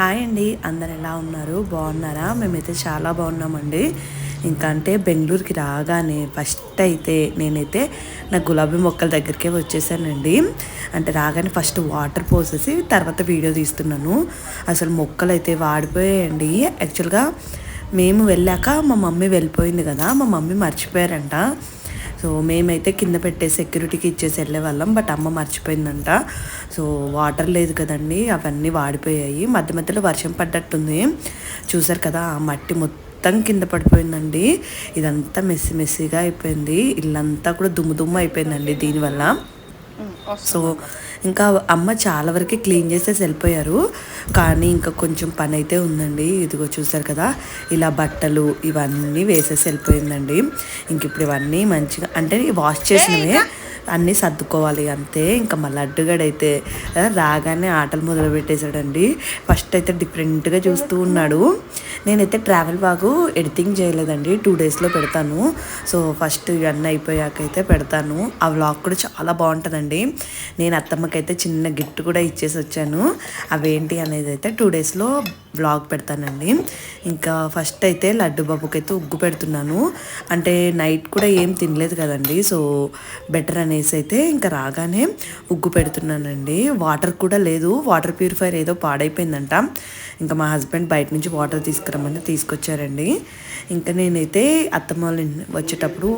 Hi అండి. అందరు ఎలా ఉన్నారు? బాగున్నారా? మేమైతే చాలా బాగున్నామండి. ఇంకా అంటే బెంగళూరుకి రాగానే ఫస్ట్ అయితే నేనైతే నా గులాబీ మొక్కల దగ్గరికే వచ్చేసానండి. అంటే రాగానే ఫస్ట్ వాటర్ పోసేసి తర్వాత వీడియో తీస్తున్నాను. అసలు మొక్కలు అయితే వాడిపోయాయండి. యాక్చువల్గా మేము వెళ్ళాక మా మమ్మీ వెళ్ళిపోయింది కదా మా మమ్మీ మర్చిపోయారంట. సో మేమైతే కింద పెట్టే సెక్యూరిటీకి ఇచ్చేసి వెళ్ళే వాళ్ళం బట్ అమ్మ మర్చిపోయిందంట. సో వాటర్ లేదు కదండి అవన్నీ వాడిపోయాయి. మధ్య మధ్యలో వర్షం పడ్డట్టుంది. చూసారు కదా ఆ మట్టి మొత్తం కింద పడిపోయిందండి. ఇదంతా మెస్సి మెస్సిగా అయిపోయింది. ఇల్లంతా కూడా దుమ్ము దుమ్ము అయిపోయిందండి దీనివల్ల. సో ఇంకా అమ్మ చాలా వరకు క్లీన్ చేసేసి వెళ్ళిపోయారు. కానీ ఇంకా కొంచెం పని అయితే ఉందండి. ఇదిగో చూసారు కదా ఇలా బట్టలు ఇవన్నీ వేసేసి వెళ్ళిపోయిందండి. ఇంక ఇప్పుడు ఇవన్నీ మంచిగా అంటే వాష్ చేసినవే అన్నీ సర్దుకోవాలి అంతే. ఇంకా మా లడ్డుగాడైతే రాగానే ఆటలు మొదలు పెట్టేశాడండి ఫస్ట్ అయితే డిఫరెంట్గా చూస్తూ ఉన్నాడు. నేనైతే ట్రావెల్ బాగు ఎడిటింగ్ చేయలేదండి. టూ డేస్లో పెడతాను. సో ఫస్ట్ ఇవన్నీ అయిపోయాక అయితే పెడతాను. ఆ వ్లాగ్ కూడా చాలా బాగుంటుందండి. నేను అత్తమ్మకైతే చిన్న గిఫ్ట్ కూడా ఇచ్చేసి వచ్చాను. అవేంటి అనేది అయితే టూ డేస్లో వ్లాగ్ పెడతానండి. ఇంకా ఫస్ట్ అయితే లడ్డు బాబుకి అయితే ఉగ్గు పెడుతున్నాను. అంటే నైట్ కూడా ఏం తినలేదు కదండి. సో బెటర్ అనేసి అయితే ఇంకా రాగానే ఉగ్గు పెడుతున్నానండి. వాటర్ కూడా లేదు. వాటర్ ప్యూరిఫైర్ ఏదో పాడైపోయిందంట. ఇంకా మా హస్బెండ్ బయట నుంచి వాటర్ తీసుకురమ్మని తీసుకొచ్చారండి. ఇంకా నేనైతే అత్తమ్మ వాళ్ళ వచ్చేటప్పుడు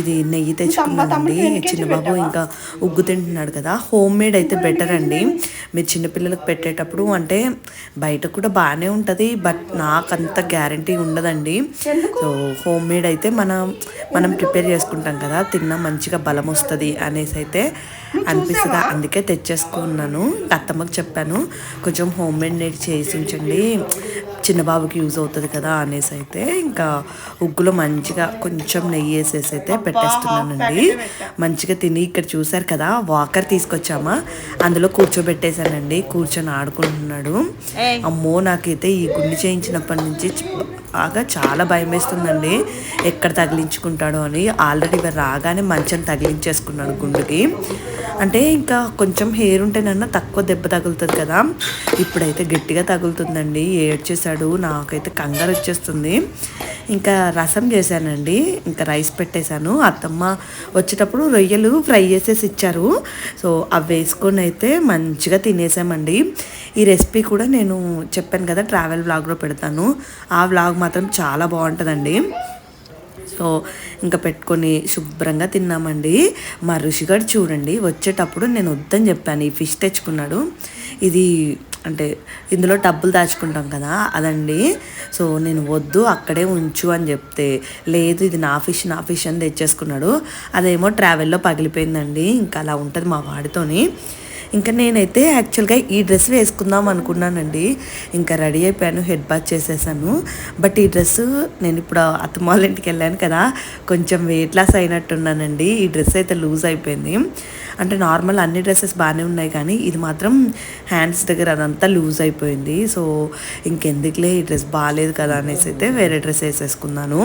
ఇది నెయ్యి తెచ్చుకున్నానండి. చిన్నబాబు ఇంకా ఉగ్గు తింటున్నాడు కదా. హోమ్ మేడ్ అయితే బెటర్ అండి మీరు చిన్నపిల్లలకు పెట్టేటప్పుడు అంటే బయట కూడా బాగానే ఉంటుంది బట్ నాకు అంత గ్యారంటీ ఉండదండి. సో హోమ్ మేడ్ అయితే మనం మనం ప్రిపేర్ చేసుకుంటాం కదా తిన్నా మంచిగా బలం వస్తుంది అనేసి అయితే అనిపిస్తుంది? అందుకే తెచ్చేసుకున్నాను. అత్తమ్మకి చెప్పాను కొంచెం హోమ్ మేడ్ నేట్ చేసి ఉంచండి. చిన్న బాబుకి యూజ్ అవుతుంది కదా అనేసి అయితే ఇంకా ఉగ్గులో మంచిగా కొంచెం నెయ్యి వేసేసి అయితే పెట్టేస్తున్నానండి. మంచిగా తిని ఇక్కడ చూసారు కదా వాకర్ తీసుకొచ్చామా? అందులో కూర్చోబెట్టేశానండి. కూర్చొని ఆడుకుంటున్నాడు. అమ్మో నాకైతే ఈ గుండు చేయించినప్పటి నుంచి బాగా చాలా భయం వేస్తుందండి. ఎక్కడ తగిలించుకుంటాడో అని. ఆల్రెడీ రాగానే మంచం తగిలించేసుకున్నాడు గుండుకి. అంటే ఇంకా కొంచెం హెయిర్ ఉంటేనన్నా తక్కువ దెబ్బ తగులుతుంది కదా. ఇప్పుడైతే గట్టిగా తగులుతుందండి. ఏడ్చేశాడు నాకైతే కంగారు వచ్చేస్తుంది. ఇంకా రసం చేశానండి. ఇంకా రైస్ పెట్టేశాను. అత్తమ్మ వచ్చేటప్పుడు రొయ్యలు ఫ్రై చేసేసి ఇచ్చారు. సో అవి వేసుకొని అయితే మంచిగా తినేసామండి. ఈ రెసిపీ కూడా నేను చెప్పాను కదా ట్రావెల్ బ్లాగ్లో పెడతాను. ఆ బ్లాగ్ మాత్రం చాలా బాగుంటుందండి. సో ఇంకా పెట్టుకొని శుభ్రంగా తిన్నామండి. మా ఋషిగాడు చూడండి వచ్చేటప్పుడు నేను వద్దని చెప్పాను ఈ ఫిష్ తెచ్చుకున్నాడు. ఇది అంటే ఇందులో డబ్బులు దాచుకుంటాం కదా అదండి. సో నేను వద్దు అక్కడే ఉంచు అని చెప్తే లేదు ఇది నా ఫిష్ నా ఫిష్ అని తెచ్చేసుకున్నాడు. అదేమో ట్రావెల్లో పగిలిపోయిందండి ఇంకా అలా ఉంటుంది మా వాడితోని. ఇంకా నేనైతే యాక్చువల్గా ఈ డ్రెస్ వేసుకుందాం అనుకున్నానండి. ఇంకా రెడీ అయిపోయాను హెడ్ బాత్ చేసేసాను. బట్ ఈ డ్రెస్ నేను ఇప్పుడు అత్తమాల ఇంటికి వెళ్ళాను కదా కొంచెం వెయిట్ లాస్ అయినట్టున్నానండి. ఈ డ్రెస్ అయితే లూజ్ అయిపోయింది. అంటే నార్మల్ అన్ని డ్రెస్సెస్ బాగానే ఉన్నాయి కానీ ఇది మాత్రం హ్యాండ్స్ దగ్గర అదంతా లూజ్ అయిపోయింది. సో ఇంకెందుకులే ఈ డ్రెస్ బాగాలేదు కదా అనేసి అయితే వేరే డ్రెస్ వేసేసుకున్నాను.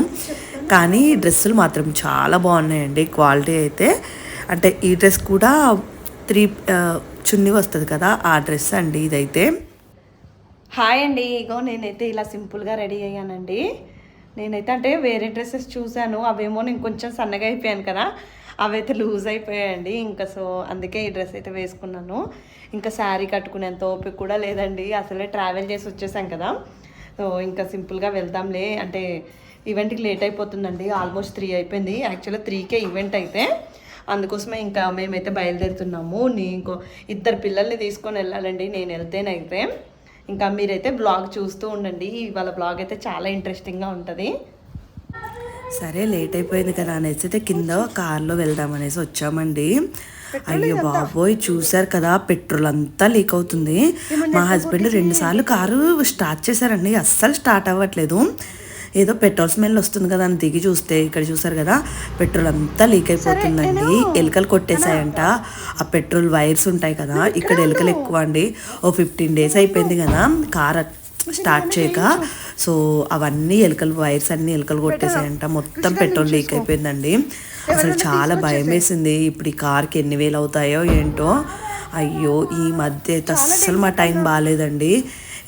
కానీ ఈ డ్రెస్సులు మాత్రం చాలా బాగున్నాయండి. క్వాలిటీ అయితే అంటే ఈ డ్రెస్ కూడా త్రీ చున్నీ వస్తుంది కదా ఆ డ్రెస్ అండి ఇదైతే. హాయ్ అండి ఇగో నేనైతే ఇలా సింపుల్గా రెడీ అయ్యానండి. నేనైతే అంటే వేరే డ్రెస్సెస్ చూశాను అవేమో నేను కొంచెం సన్నగా అయిపోయాను కదా అవైతే లూజ్ అయిపోయాయండి ఇంకా సో అందుకే ఈ డ్రెస్ అయితే వేసుకున్నాను. ఇంకా శారీ కట్టుకునేంత ఓపిక కూడా లేదండి అసలే ట్రావెల్ చేసి వచ్చేసాం కదా. సో ఇంకా సింపుల్గా వెళ్దాంలే అంటే ఈవెంట్కి లేట్ అయిపోతుందండి ఆల్మోస్ట్ త్రీ అయిపోయింది యాక్చువల్గా త్రీకే ఈవెంట్ అయితే. అందుకోసమే ఇంకా మేమైతే బయలుదేరుతున్నాము. నీ ఇంకో ఇద్దరు పిల్లల్ని తీసుకొని వెళ్ళాలండి. నేను వెళ్తేనైతే ఇంకా మీరైతే బ్లాగ్ చూస్తూ ఉండండి. ఇవాళ బ్లాగ్ అయితే చాలా ఇంట్రెస్టింగ్గా ఉంటుంది. సరే లేట్ అయిపోయింది కదా అనేసి అయితే కింద కార్లో వెళ్దాం అనేసి వచ్చామండి. అయ్యో బాబోయ్ చూసారు కదా పెట్రోల్ అంతా లీక్ అవుతుంది. మా హస్బెండ్ రెండు సార్లు కారు స్టార్ట్ చేశారండి. అస్సలు స్టార్ట్ అవ్వట్లేదు. ఏదో పెట్రోల్ స్మెల్ వస్తుంది కదా అని దిగి చూస్తే ఇక్కడ చూసారు కదా పెట్రోల్ అంతా లీక్ అయిపోతుందండి. ఎలుకలు కొట్టేశాయంట. ఆ పెట్రోల్ వైర్స్ ఉంటాయి కదా ఇక్కడ ఎలుకలు ఎక్కువ అండి. ఓ ఫిఫ్టీన్ డేస్ అయిపోయింది కదా కార్ స్టార్ట్ చేయక. సో అవన్నీ ఎలుకలు వైర్స్ అన్ని ఎలుకలు కొట్టేసాయంట మొత్తం పెట్రోల్ లీక్ అయిపోయిందండి. అసలు చాలా భయం వేసింది. ఇప్పుడు ఈ కార్కి ఎన్ని వేలు అవుతాయో ఏంటో. అయ్యో ఈ మధ్య అయితే అస్సలు మా టైం బాగాలేదండి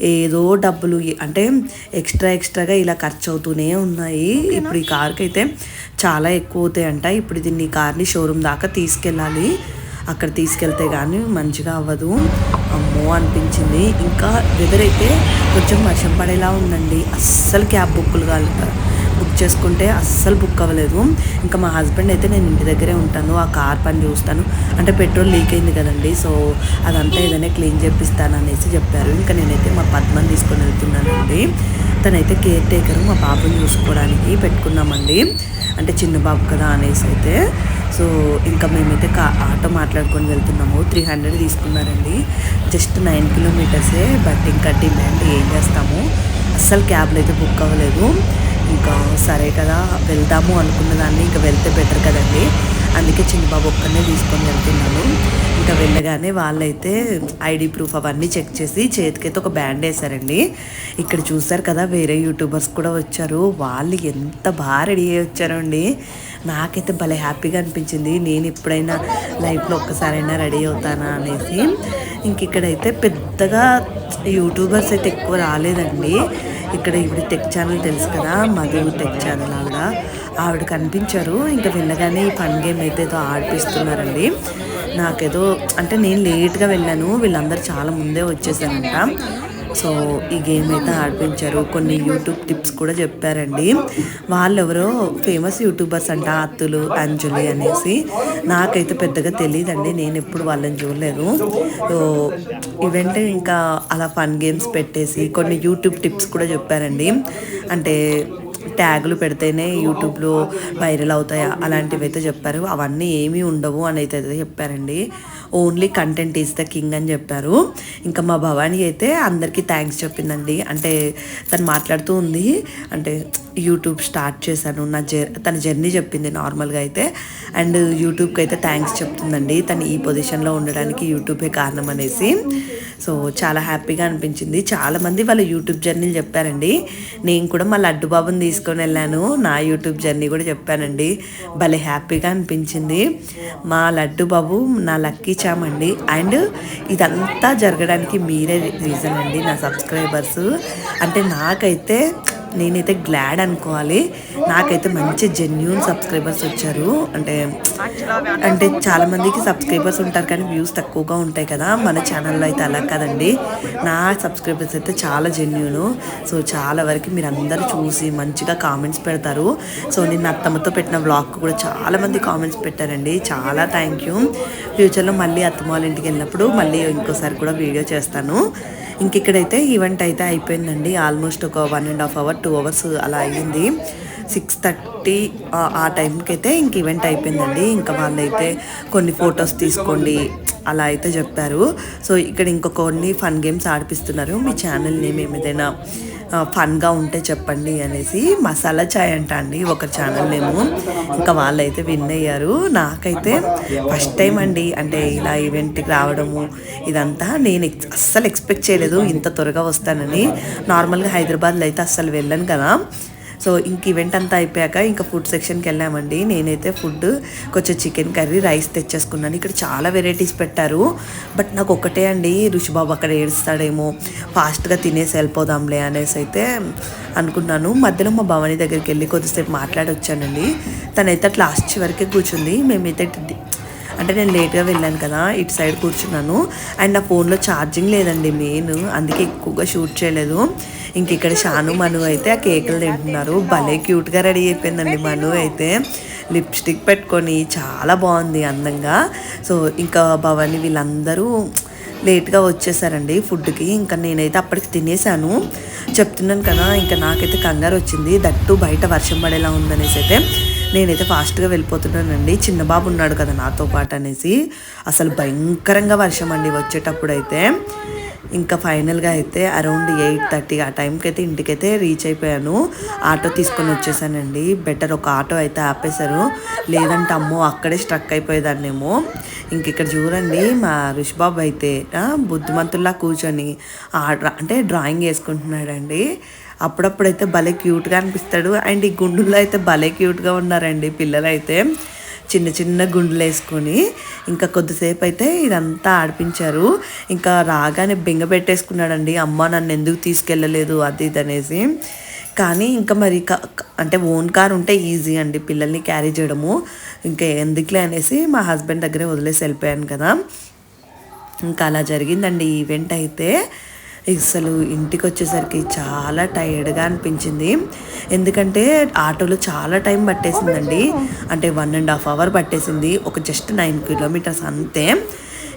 ఏదో డబ్బులు అంటే ఎక్స్ట్రా ఎక్స్ట్రాగా ఇలా ఖర్చు అవుతూనే ఉన్నాయి ఇప్పుడు ఈ కార్కి అయితే చాలా ఎక్కువ అవుతాయి అంట ఇప్పుడు దీన్ని ఈ కార్ని షోరూమ్ దాకా తీసుకెళ్ళాలి. అక్కడ తీసుకెళ్తే కానీ మంచిగా అవ్వదు. అమ్మో అనిపించింది. ఇంకా వెదర్ అయితే కొంచెం వర్షం పడేలా ఉందండి. అస్సలు క్యాబ్ బుక్కులు బుక్ చేసుకుంటే అస్సలు బుక్ అవ్వలేదు. ఇంకా మా హస్బెండ్ అయితే నేను ఇంటి దగ్గరే ఉంటాను ఆ కార్ పని చూస్తాను. అంటే పెట్రోల్ లీక్ అయింది కదండి సో అదంతా ఏదైనా క్లీన్ చేపిస్తాను అనేసి చెప్పారు. ఇంకా నేనైతే మా పద్మని తీసుకొని వెళ్తున్నానండి. తనైతే కేర్ టేకర్ మా బాబుని చూసుకోవడానికి పెట్టుకున్నామండి. అంటే చిన్న బాబు కదా అనేసి అయితే. సో ఇంకా మేమైతే కా ఆటో మాట్లాడుకొని వెళ్తున్నాము. త్రీ హండ్రెడ్ తీసుకున్నారండి. జస్ట్ నైన్ కిలోమీటర్సే బట్ ఇంకా డిమాండ్ ఏం చేస్తాము. అస్సలు క్యాబ్లు అయితే బుక్ అవ్వలేదు. ఇంకా సరే కదా వెళ్దాము అనుకున్న దాన్ని ఇంకా వెళ్తే బెటర్ కదండి. అందుకే చిన్నబాబు ఒక్కనే తీసుకొని వెళ్తున్నాను. ఇంకా వెళ్ళగానే వాళ్ళైతే ఐడి ప్రూఫ్ అవన్నీ చెక్ చేసి చేతికైతే ఒక బ్యాండ్ వేశారండి. ఇక్కడ చూసారు కదా వేరే యూట్యూబర్స్ కూడా వచ్చారు. వాళ్ళు ఎంత బాగా రెడీ అయ్యి వచ్చారో అండి. నాకైతే భలే హ్యాపీగా అనిపించింది. నేను ఎప్పుడైనా లైఫ్లో ఒక్కసారైనా రెడీ అవుతానా అనేసి. ఇంక ఇక్కడైతే పెద్దగా యూట్యూబర్స్ అయితే ఎక్కువ రాలేదండి. ఇక్కడ ఇప్పుడు టెక్ ఛానల్ తెలుసు కదా మధు టెక్ ఛానల్ ఆవిడ. ఆవిడ కనిపించారు. ఇంకా వెళ్ళగానే ఈ ఫన్ గేమ్ అయితే ఏదో ఆడిపిస్తున్నారండి. నాకేదో అంటే నేను లేట్గా వెళ్ళాను. వీళ్ళందరూ చాలా ముందే వచ్చేసానంట సో ఈ గేమ్ అయితే ఆడిపించారు. కొన్ని యూట్యూబ్ టిప్స్ కూడా చెప్పారండి. వాళ్ళు ఎవరో ఫేమస్ యూట్యూబర్స్ అంట అత్తులు అంజలి అనేసి. నాకైతే పెద్దగా తెలియదండి నేను ఎప్పుడు వాళ్ళని చూడలేదు. సో ఈవెంట్ ఇంకా అలా ఫన్ గేమ్స్ పెట్టేసి కొన్ని యూట్యూబ్ టిప్స్ కూడా చెప్పారండి. అంటే ట్యాగులు పెడితేనే యూట్యూబ్లో వైరల్ అవుతాయా? అలాంటివి అయితే చెప్పారు. అవన్నీ ఏమీ ఉండవు అని అయితే చెప్పారండి. Only content is the king అని చెప్పారు. ఇంకా మా భవానీ అయితే అందరికీ థ్యాంక్స్ చెప్పిందండి. అంటే తను మాట్లాడుతూ ఉంది. అంటే యూట్యూబ్ స్టార్ట్ చేశాను. నా జర్ తన జర్నీ చెప్పింది నార్మల్గా అయితే. అండ్ యూట్యూబ్కి అయితే థ్యాంక్స్ చెప్తుందండి. తను ఈ పొజిషన్లో ఉండడానికి యూట్యూబే కారణం అనేసి. సో చాలా హ్యాపీగా అనిపించింది. చాలామంది వాళ్ళ యూట్యూబ్ జర్నీలు చెప్పారండి. నేను కూడా మా లడ్డు బాబుని తీసుకొని వెళ్ళాను. నా యూట్యూబ్ జర్నీ కూడా చెప్పానండి. భలే హ్యాపీగా అనిపించింది. మా లడ్డు బాబు నా లక్కీ చామ్ అండ్ ఇదంతా జరగడానికి మీరే రీజన్ అండి నా సబ్స్క్రైబర్స్. అంటే నాకైతే నేనైతే గ్లాడ్ అనుకోవాలి. నాకైతే మంచి జెన్యున్ సబ్స్క్రైబర్స్ వచ్చారు. అంటే అంటే చాలా మందికి సబ్స్క్రైబర్స్ ఉంటారు కానీ వ్యూస్ తక్కువగా ఉంటాయి కదా. మన ఛానల్లో అయితే అలా కదండి. నా సబ్స్క్రైబర్స్ అయితే చాలా జెన్యున్ సో చాలా వరకు మీరు అందరూ చూసి మంచిగా కామెంట్స్ పెడతారు. సో నేను అత్తమ్మతో పెట్టిన వ్లాగ్ కూడా చాలా మంది కామెంట్స్ పెట్టారండి. చాలా థ్యాంక్ యూ ఫ్యూచర్లో మళ్ళీ అత్తమ్మ వాళ్ళ ఇంటికి వెళ్ళినప్పుడు మళ్ళీ ఇంకోసారి కూడా వీడియో చేస్తాను. ఇంక ఇక్కడైతే ఈవెంట్ అయితే అయిపోయిందండి. ఆల్మోస్ట్ ఒక one and half hour two hours అలా అయ్యింది. సిక్స్ థర్టీ ఆ టైంకి అయితే ఇంక ఈవెంట్ అయిపోయిందండి. ఇంకా వాళ్ళైతే కొన్ని ఫొటోస్ తీసుకోండి అలా అయితే చెప్పారు. సో ఇక్కడ ఇంకొక కొన్ని ఫన్ గేమ్స్ ఆడిపిస్తున్నారు. మీ ఛానల్ నేమ్ ఏదైనా ఫన్గా ఉంటే చెప్పండి అనేసి మసాలా చాయ్ అంట అండి ఒక ఛానల్ ఏమో ఇంకా వాళ్ళైతే విన్ అయ్యారు నాకైతే ఫస్ట్ టైం అండి. అంటే ఇలా ఈవెంట్కి రావడము ఇదంతా నేను ఎక్స్- అస్సలు ఎక్స్పెక్ట్ చేయలేదు. ఇంత త్వరగా వస్తానని. నార్మల్గా హైదరాబాద్లో అయితే అస్సలు వెళ్ళను కదా. సో ఇంక ఈవెంట్ అంతా అయిపోయాక ఇంకా ఫుడ్ సెక్షన్కి వెళ్ళామండి. నేనైతే ఫుడ్ కొంచెం చికెన్ కర్రీ రైస్ తెచ్చేసుకున్నాను. ఇక్కడ చాలా వెరైటీస్ పెట్టారు. బట్ నాకు ఒకటే అండి రుషిబాబు అక్కడ ఏడుస్తాడేమో ఫాస్ట్గా తినేసి వెళ్ళిపోదాంలే అనేసి అయితే అనుకున్నాను. మధ్యలో మా భవాని దగ్గరికి వెళ్ళి కొద్దిసేపు మాట్లాడొచ్చానండి. తనైతే అట్లా లాస్ట్ వరకే కూర్చుంది. మేమైతే అంటే నేను లేట్గా వెళ్ళాను కదా ఇటు సైడ్ కూర్చున్నాను. అండ్ నా ఫోన్లో ఛార్జింగ్ లేదండి మెయిన్ అందుకే ఎక్కువగా షూట్ చేయలేదు. ఇంక ఇక్కడ షాను మను అయితే ఆ కేకులు తింటున్నారు. భలే క్యూట్గా రెడీ అయిపోయిందండి మను అయితే. లిప్స్టిక్ పెట్టుకొని చాలా బాగుంది అందంగా. సో ఇంకా భవాని వీళ్ళందరూ లేట్గా వచ్చేసారండి ఫుడ్కి. ఇంకా నేనైతే అప్పటికి తినేసాను. చెప్తున్నాను కదా ఇంకా నాకైతే కంగారు వచ్చింది. దట్టు బయట వర్షం పడేలా ఉందనేసి అయితే నేనైతే ఫాస్ట్గా వెళ్ళిపోతున్నానండి. చిన్న బాబు ఉన్నాడు కదా నాతో పాటు అనేసి. అసలు భయంకరంగా వర్షం అండి వచ్చేటప్పుడు అయితే ఇంకా ఫైనల్గా అయితే అరౌండ్ ఎయిట్ థర్టీ ఆ టైంకి అయితే ఇంటికైతే రీచ్ అయిపోయాను. ఆటో తీసుకొని వచ్చేసానండి. బెటర్ ఒక ఆటో అయితే ఆపేశారు. లేదంటే అమ్మో అక్కడే స్ట్రక్ అయిపోయేదాన్నేమో. ఇంక ఇక్కడ చూడండి మా రుషిబాబు అయితే బుద్ధిమంతుల్లా కూర్చొని ఆ డ్రా- అంటే డ్రాయింగ్ వేసుకుంటున్నాడండి. అప్పుడప్పుడైతే భలే క్యూట్గా అనిపిస్తాడు. అండ్ ఈ గుండుల్లో అయితే భలే క్యూట్గా ఉన్నారండి పిల్లలు అయితే చిన్న చిన్న గుండెలు వేసుకొని ఇంకా కొద్దిసేపు అయితే ఇదంతా ఆడిపించారు. ఇంకా రాగానే బెంగ పెట్టేసుకున్నాడండి. అమ్మ నన్ను ఎందుకు తీసుకెళ్ళలేదు? అది ఇది అనేసి. కానీ ఇంకా మరి క- అంటే ఓన్ కార్ ఉంటే ఈజీ అండి. పిల్లల్ని క్యారీ చేయడము. ఇంకా ఎందుకులే అనేసి మా హస్బెండ్ దగ్గరే వదిలేసి వెళ్ళిపోయాను కదా. ఇంకా అలా జరిగిందండి ఈవెంట్ అయితే. అసలు ఇంటికి వచ్చేసరికి చాలా టైర్డ్గా అనిపించింది. ఎందుకంటే ఆటోలో చాలా టైం పట్టేసిందండి. అంటే వన్ అండ్ హాఫ్ అవర్ పట్టేసింది. ఒక జస్ట్ నైన్ కిలోమీటర్స్ అంతే.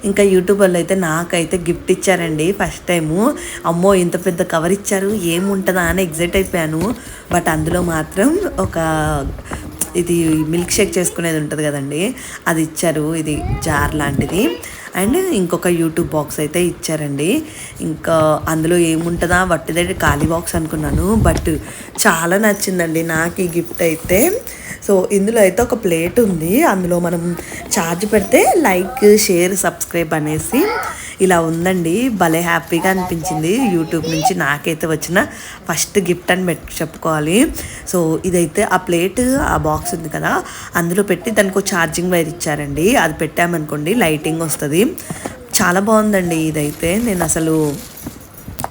ఇంకా యూట్యూబ్ వాళ్ళు అయితే నాకైతే గిఫ్ట్ ఇచ్చారండి ఫస్ట్ టైము అమ్మో ఇంత పెద్ద కవర్ ఇచ్చారు. ఏముంటుందా అని ఎగ్జైట్ అయిపోయాను. బట్ అందులో మాత్రం ఒక ఇది మిల్క్ షేక్ చేసుకునేది ఉంటుంది కదండి. అది ఇచ్చారు. ఇది జార్ లాంటిది. అండ్ ఇంకొక యూట్యూబ్ బాక్స్ అయితే ఇచ్చారండి. ఇంకా అందులో ఏముంటుందా? వట్టిదే ఖాళీ బాక్స్ అనుకున్నాను. బట్ చాలా నచ్చిందండి నాకు ఈ గిఫ్ట్ అయితే. సో ఇందులో అయితే ఒక ప్లేట్ ఉంది. అందులో మనం ఛార్జ్ పెడితే లైక్ షేర్ సబ్స్క్రైబ్ అనేసి ఇలా ఉందండి. భలే హ్యాపీగా అనిపించింది. యూట్యూబ్ నుంచి నాకైతే వచ్చిన ఫస్ట్ గిఫ్ట్ అని పెట్టి చెప్పుకోవాలి. సో ఇదైతే ఆ ప్లేట్ ఆ బాక్స్ ఉంది కదా. అందులో పెట్టి దానికి ఒక ఛార్జింగ్ వైర్ ఇచ్చారండి. అది పెట్టామనుకోండి లైటింగ్ వస్తుంది. చాలా బాగుందండి ఇదైతే. నేను అసలు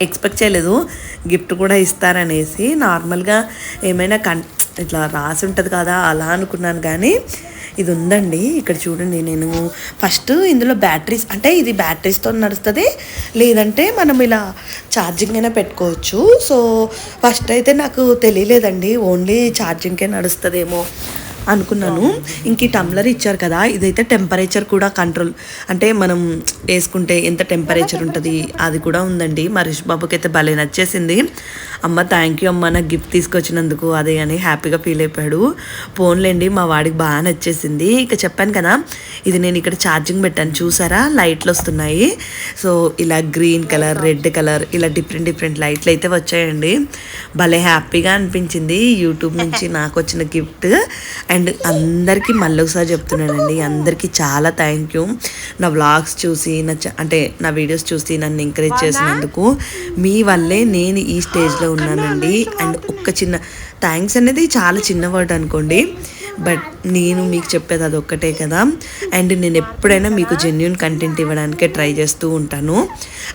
ఎక్స్పెక్ట్ చేయలేదు. గిఫ్ట్ కూడా ఇస్తారనేసి. నార్మల్గా ఏమైనా కన్ ఇట్లా రాసి ఉంటుంది కదా అలా అనుకున్నాను కానీ ఇది ఉందండి ఇక్కడ చూడండి నేను ఫస్ట్ ఇందులో బ్యాటరీస్ అంటే ఇది బ్యాటరీస్తో నడుస్తుంది లేదంటే మనం ఇలా ఛార్జింగ్ అయినా పెట్టుకోవచ్చు. సో ఫస్ట్ అయితే నాకు తెలియలేదండి ఓన్లీ ఛార్జింగ్కే నడుస్తుందేమో అనుకున్నాను. ఇంక ఈ టంబ్లర్ ఇచ్చారు కదా ఇదైతే టెంపరేచర్ కూడా కంట్రోల్ అంటే మనం వేసుకుంటే ఎంత టెంపరేచర్ ఉంటుంది అది కూడా ఉందండి. మా రిష్ బాబుకి అయితే భలే నచ్చేసింది. అమ్మ థ్యాంక్ యూ అమ్మ నాకు గిఫ్ట్ తీసుకొచ్చినందుకు. అదే అని హ్యాపీగా ఫీల్ అయిపోయాడు. ఫోన్లేండి మా వాడికి బాగా నచ్చేసింది. ఇక చెప్పాను కదా ఇది నేను ఇక్కడ ఛార్జింగ్ పెట్టాను. చూసారా? లైట్లు వస్తున్నాయి. సో ఇలా గ్రీన్ కలర్ రెడ్ కలర్ ఇలా డిఫరెంట్ డిఫరెంట్ లైట్లు అయితే వచ్చాయండి. భలే హ్యాపీగా అనిపించింది. యూట్యూబ్ నుంచి నాకు వచ్చిన గిఫ్ట్ అండ్ అందరికీ మళ్ళీ ఒకసారి చెప్తున్నానండి అందరికీ చాలా థ్యాంక్ యూ నా వ్లాగ్స్ చూసి నా అంటే నా వీడియోస్ చూసి నన్ను ఎంకరేజ్ చేసినందుకు. మీ వల్లే నేను ఈ స్టేజ్లో ఉన్నానండి. అండ్ ఒక్క చిన్న థ్యాంక్స్ అనేది చాలా చిన్న వర్డ్ అనుకోండి. బట్ నేను మీకు చెప్పేది అది ఒక్కటే కదా. అండ్ నేను ఎప్పుడైనా మీకు జెన్యున్ కంటెంట్ ఇవ్వడానికే ట్రై చేస్తూ ఉంటాను.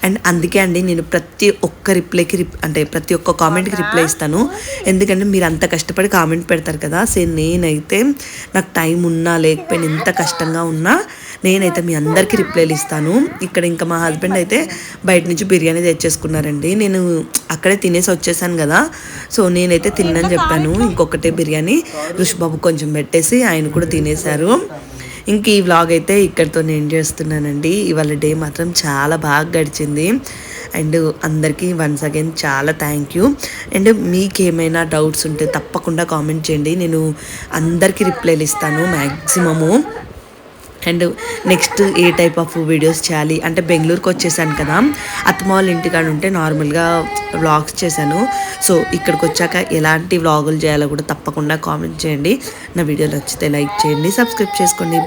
అండ్ అందుకే అండి నేను ప్రతి ఒక్క రిప్లైకి రిప్ అంటే ప్రతి ఒక్క కామెంట్కి రిప్లై ఇస్తాను. ఎందుకంటే మీరు అంత కష్టపడి కామెంట్ పెడతారు కదా. సే నేనైతే నాకు టైం ఉన్నా లేకపోయినా ఎంత కష్టంగా ఉన్నా నేనైతే మీ అందరికీ రిప్లైలు ఇస్తాను. ఇక్కడ ఇంకా మా హస్బెండ్ అయితే బయట నుంచి బిర్యానీ తెచ్చేసుకున్నారండి. నేను అక్కడే తినేసి వచ్చేసాను కదా. సో నేనైతే తిన్నని చెప్పాను. ఇంకొకటే బిర్యానీ ఋషిబాబు కొంచెం పెట్టేసి ఆయన కూడా తినేశారు. ఇంక ఈ వ్లాగ్ అయితే ఇక్కడితో నేను చేస్తున్నానండి. ఇవాళ డే మాత్రం చాలా బాగా గడిచింది. అండ్ అందరికీ వన్స్ అగైన్ చాలా థ్యాంక్ యూ అండ్ మీకు ఏమైనా డౌట్స్ ఉంటే తప్పకుండా కామెంట్ చేయండి. నేను అందరికీ రిప్లైలు ఇస్తాను maximum and next a type of videos చేయాలి? అంటే బెంగళూరుకి వచ్చేసాను కదా. అత్తమ్మ వాళ్ళ ఇంటికాడ ఉంటే నార్మల్గా వ్లాగ్స్ చేశాను. సో ఇక్కడికి వచ్చాక ఎలాంటి వ్లాగులు చేయాలో కూడా తప్పకుండా కామెంట్ చేయండి. నా వీడియో నచ్చితే లైక్ చేయండి సబ్స్క్రైబ్ చేసుకోండి.